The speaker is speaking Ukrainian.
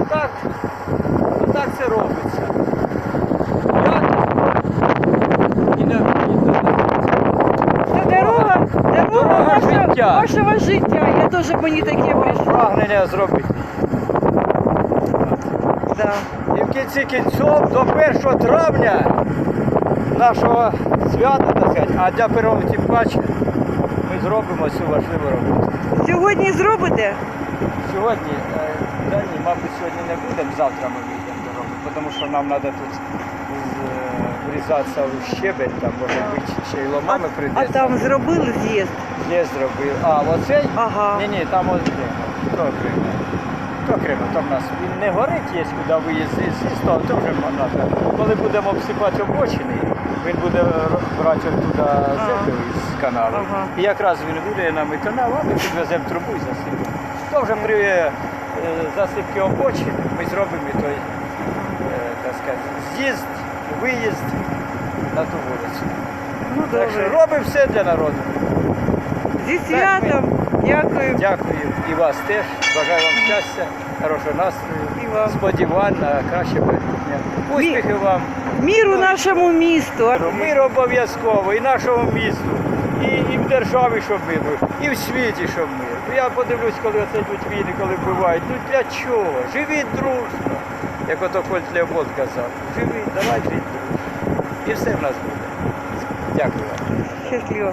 Отак, отак це робиться. Це дорога, дорога Дорога нашого, життя. вашого життя. Я теж мені таке прийшла. прагнення зробити. І в кінці кінців до 1 травня нашого свята, так сказати, а для первого тим паче, ми зробимо цю важливу роботу. Сьогодні зробите? Сьогодні, е, та ні, мабуть, сьогодні не будемо, завтра ми вийдемо до роботи, тому що нам треба тут е, врізатися у щебень, там може бути ще й ломами А там зробили з'їзд. Не зробив. А, оцей? Ага. Ні, ні, там от то окремо. То окремо, там у нас він не горить, є куди виїзд з того, то вже треба. Коли будемо обсипати обочини, він буде брати туди землю із каналу. Ага. І якраз він буде нам і канал, а ми підвеземо трубу і засипемо. То вже при е, засипці обочин ми зробимо той, е, так сказати, з'їзд, виїзд на ту вулицю. Ну Так що добре. робимо все для народу. Зі святом. Дякую. Дякую і вас теж. Бажаю вам щастя, хорошого настрою, І вам. сподівань на краще майбутнє. Успіхів вам, Міру нашому місту. мир обов'язково і нашому місту, і, і в державі, щоб мир і в світі, щоб мир. Я подивлюсь, коли оце йдуть війни, коли вбивають. Ну для чого? Живіть дружно, як ото Кольт Леопольд казав. Живіть, давай жити дружно. І все в нас буде. Дякую вам. Щасливо.